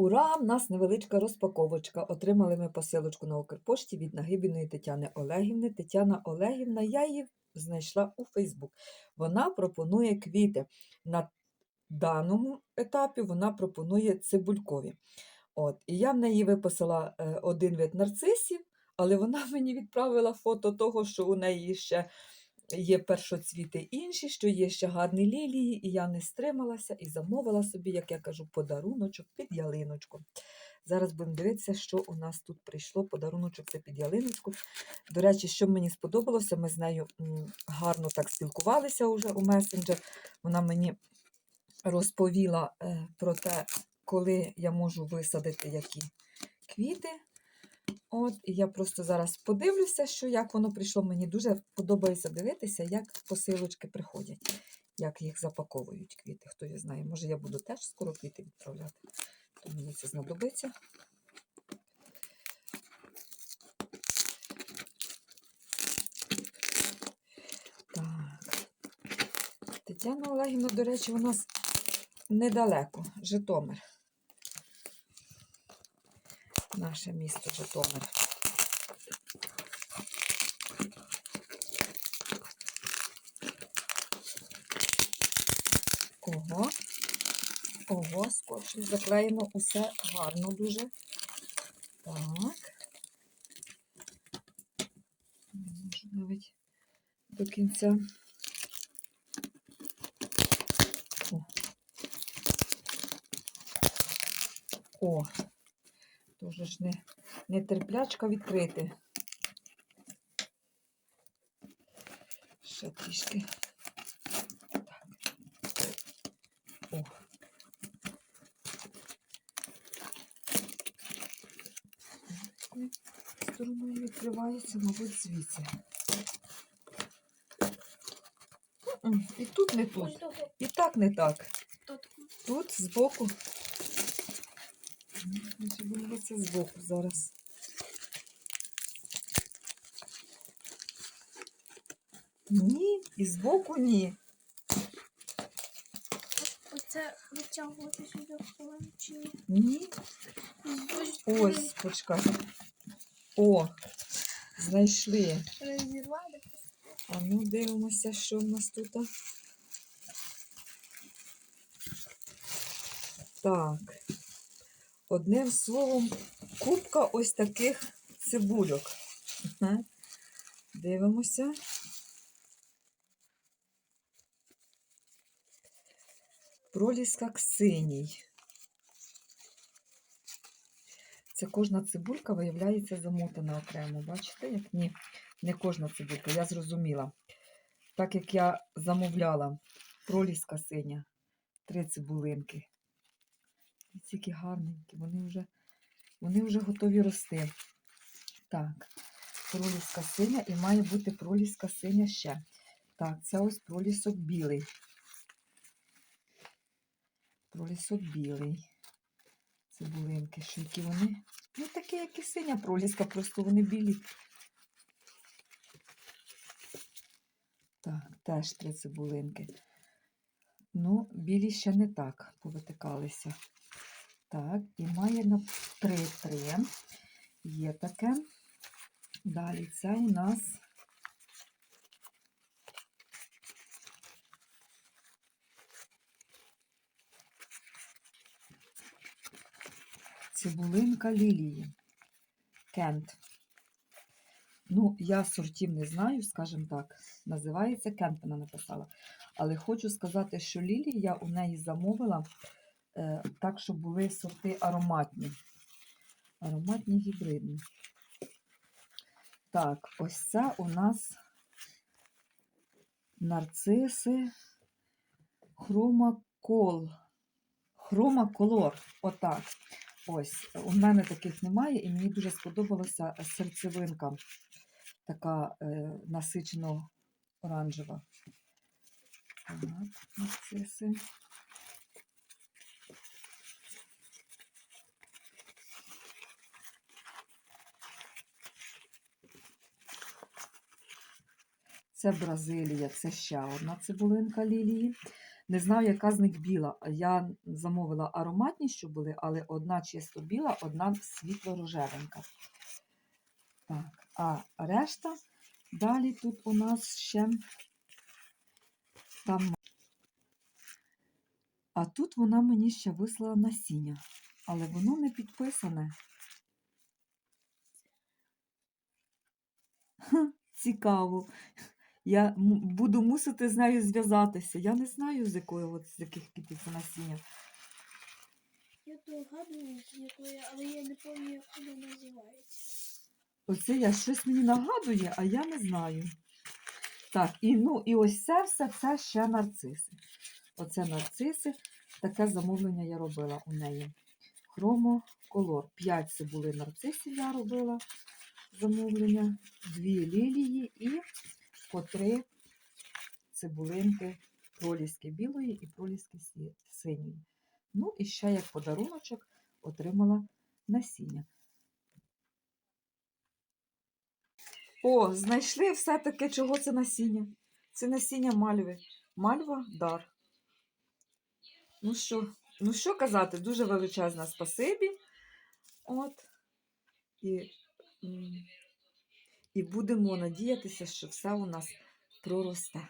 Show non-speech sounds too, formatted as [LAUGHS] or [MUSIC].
Ура! В нас невеличка розпаковочка. Отримали ми посилочку на Укрпошті від Нагибіної Тетяни Олегівни. Тетяна Олегівна, я її знайшла у Фейсбук. Вона пропонує квіти. На даному етапі вона пропонує цибулькові. От, і я в неї виписала е, один вид нарцисів, але вона [LAUGHS] мені відправила фото того, що у неї ще є першоцвіти інші, що є ще гарні лілії, і я не стрималася і замовила собі, як я кажу, подаруночок під ялиночку. Зараз будемо дивитися, що у нас тут прийшло. Подаруночок це під ялиночку. До речі, що мені сподобалося, ми з нею гарно так спілкувалися вже у месенджер. Вона мені розповіла е, про те, коли я можу висадити які квіти. От, і я просто зараз подивлюся, що як воно прийшло. Мені дуже подобається дивитися, як посилочки приходять, як їх запаковують квіти. Хто його знає, може я буду теж скоро квіти відправляти, то мені це знадобиться. Так. Тетяна Олегівна, до речі, у нас недалеко, Житомир. Наше місто Житомир. Ого. Ого, скотч заклеїмо усе гарно дуже. Так. Не можу навіть до кінця. О. О. Дуже ж не, не терплячка відкрити. Ще трішки. Так. О. Стороною відкривається, мабуть, звідси. І тут не тут. І так не так. Тут збоку. Дивіться збоку зараз. Ні, і збоку ні. Оце витягувати сюди чи Ні. Ось, почекай. О, знайшли. розірвати. А ну дивимося, що в нас тут. Так. Одним словом, кубка ось таких цибульок. Дивимося. Проліска синій. Це кожна цибулька виявляється замотана окремо. Бачите, як ні, не кожна цибулька, я зрозуміла. Так як я замовляла проліска синя, три цибулинки. Ось які гарненькі, вони вже, вони вже готові рости. Так, проліска синя і має бути проліска синя ще. Так, це ось пролісок білий. Пролісок білий. Цибулинки, що які вони. Ну, такі, як і синя проліска, просто вони білі. Так, теж три цибулинки. Ну, білі ще не так повитикалися. Так, і має на 3-3. Є таке. Далі це у нас цибулинка лілії. Кент. Ну, я сортів не знаю, скажімо так. Називається Кент, вона написала. Але хочу сказати, що лілії я у неї замовила так, щоб були сорти ароматні. Ароматні гібридні. Так, ось це у нас нарциси хромакол. Хромаколор. Отак. Ось. У мене таких немає, і мені дуже сподобалася серцевинка, така е, насичено оранжева. Так, нарциси. Це Бразилія, це ще одна цибулинка лілії. Не знаю, яка з них біла. Я замовила ароматні, що були, але одна чисто біла, одна світло-рожевенька. Так, а решта далі тут у нас ще там. А тут вона мені ще вислала насіння, але воно не підписане. Цікаво. Я буду мусити з нею зв'язатися. Я не знаю, з якої от, з яких квітів це насіння. Я догадуюсь, якої, але я не пам'ятаю, як вона називається. Оце я щось мені нагадує, а я не знаю. Так, і ну, і ось це все це ще нарциси. Оце нарциси. Таке замовлення я робила у неї. Хромоколор. П'ять це були нарцисів, я робила замовлення, дві лілії і по три цибулинки проліски білої і проліски синьої. Ну і ще як подаруночок отримала насіння. О, знайшли все-таки, чого це насіння. Це насіння мальви. Мальва дар. Ну що, ну що казати, дуже величезне спасибі. От. І, і будемо надіятися, що все у нас проросте.